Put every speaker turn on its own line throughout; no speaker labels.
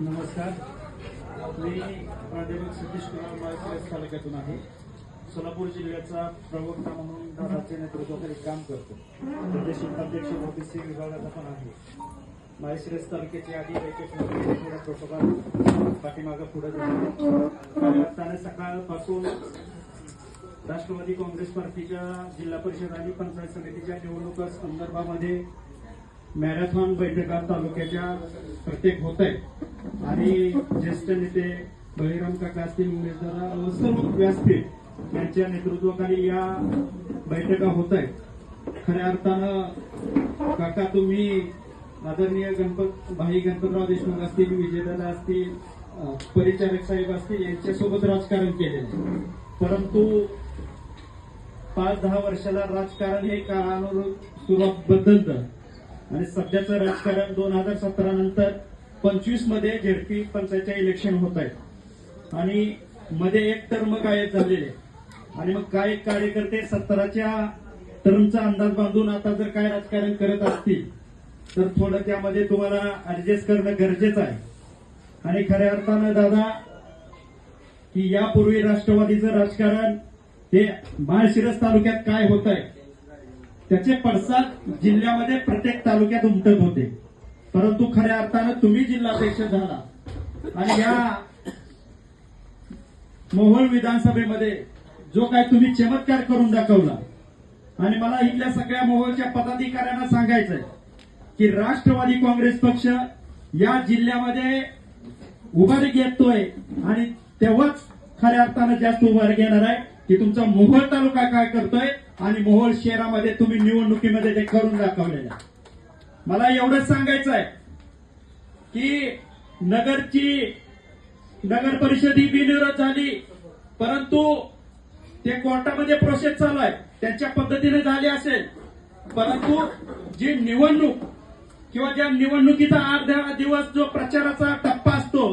नमस्कार. मी प्राध्यापक सतीश कुमार माळशिरस तालुक्यातून आहे. सोलापूर जिल्ह्याचा प्रवक्ता म्हणून दादाच्या नेतृत्वाखाली काम करतो. प्रदेश अध्यक्ष ओबीसी विभागाचा पण आहे. माळशिरस तालुक्याची आधी एक प्रोटोकॉल पाठीमागं पुढे जातो. सकाळपासून राष्ट्रवादी काँग्रेस पार्टीच्या जिल्हा परिषद आणि पंचायत समितीच्या निवडणुका संदर्भामध्ये मॅरेथॉन बैठका तालुक्याच्या प्रत्येक होत आहे आणि ज्येष्ठ नेते बळीराम काका असतील उमेदवार सर्व व्यासपीठ यांच्या नेतृत्वाखाली या बैठका होत आहेत खऱ्या अर्थानं काका तुम्ही आदरणीय गणपत भाई गणपतराव देशमुख असतील विजयदादा असतील परिचारक साहेब असतील यांच्यासोबत राजकारण केलेलं आहे. परंतु पाच दहा वर्षाला राजकारण हे काळानुरूप सुरुवात बदलतं आणि सध्याचं राजकारण दोन हजार सतरा नंतर पंचवीसमध्ये झेडपी पंचायतच्या इलेक्शन होत आहेत. आणि मध्ये एक टर्म गायब झालेले आणि मग काय कार्यकर्ते सत्तराच्या टर्मचा अंदाज बांधून आता जर काय राजकारण करत असतील तर थोडं त्यामध्ये तुम्हाला ऍडजस्ट करणं गरजेचं आहे. आणि खऱ्या अर्थानं दादा की यापूर्वी राष्ट्रवादीचं राजकारण हे माळशिरस तालुक्यात काय होत आहे त्याचे पडसाद जिल्ह्यामध्ये प्रत्येक तालुक्यात उमटत होते. परंतु खऱ्या अर्थानं तुम्ही जिल्हाध्यक्ष झाला आणि या मोहोळ विधानसभेमध्ये जो काय तुम्ही चमत्कार करून दाखवला आणि मला इथल्या सगळ्या मोहोळच्या पदाधिकाऱ्यांना सांगायचंय की राष्ट्रवादी काँग्रेस पक्ष या जिल्ह्यामध्ये उभारी घेतोय आणि तेव्हाच खऱ्या अर्थानं जास्त उभार घेणार आहे की तुमचा मोहोळ तालुका काय करतोय आणि मोहोळ शहरामध्ये तुम्ही निवडणुकीमध्ये ते करून दाखवलेलं आहे. मला एवढंच सांगायचं आहे की नगरची नगर परिषद ही बिनविरोध झाली परंतु ते कोर्टामध्ये प्रोसेस चालू आहे. त्यांच्या पद्धतीने झाली असेल. परंतु जी निवडणूक किंवा ज्या निवडणुकीचा अर्धा दिवस जो प्रचाराचा टप्पा असतो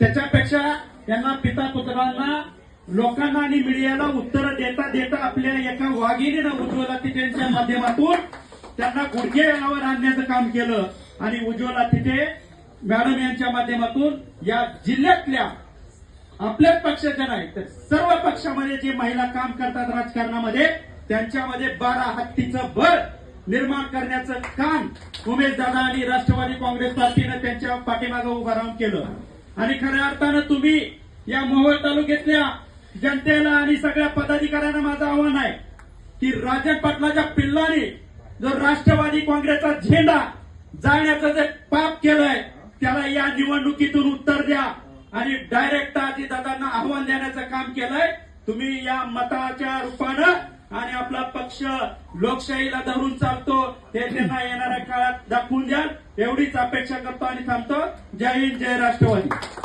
त्याच्यापेक्षा त्यांना पिता पुत्रांना लोकांना आणि मीडियाला उत्तर देता देता आपल्या एका वाघिणीनं उज्ज्वला तिथेच्या माध्यमातून त्यांना गुडघेवर आणण्याचं काम केलं. आणि उज्ज्वला तिथे मॅडम यांच्या माध्यमातून या जिल्ह्यातल्या आपल्याच पक्षाच्या नाही तर सर्व पक्षामध्ये जे महिला काम करतात राजकारणामध्ये त्यांच्यामध्ये बारा हत्तीचं बळ निर्माण करण्याचं काम उमेश दादा आणि राष्ट्रवादी काँग्रेस पार्टीनं त्यांच्या पाठीमागं उभं राहून केलं. आणि खऱ्या अर्थानं तुम्ही या मोहोळ तालुक्यातल्या जनतेला आणि सगळ्या पदाधिकाऱ्यांना माझं आव्हान आहे की राजन पाटलाच्या पिल्लाने जो राष्ट्रवादी काँग्रेसचा झेंडा जाण्याचं जे पाप केलंय त्याला या निवडणुकीतून उत्तर द्या. आणि डायरेक्ट दादांना आव्हान देण्याचं काम केलंय. तुम्ही या मताच्या रूपानं आणि आपला पक्ष लोकशाहीला धरून चालतो हे त्यांना येणाऱ्या काळात दाखवून द्या एवढीच अपेक्षा करतो आणि थांबतो. जय हिंद जय राष्ट्रवादी.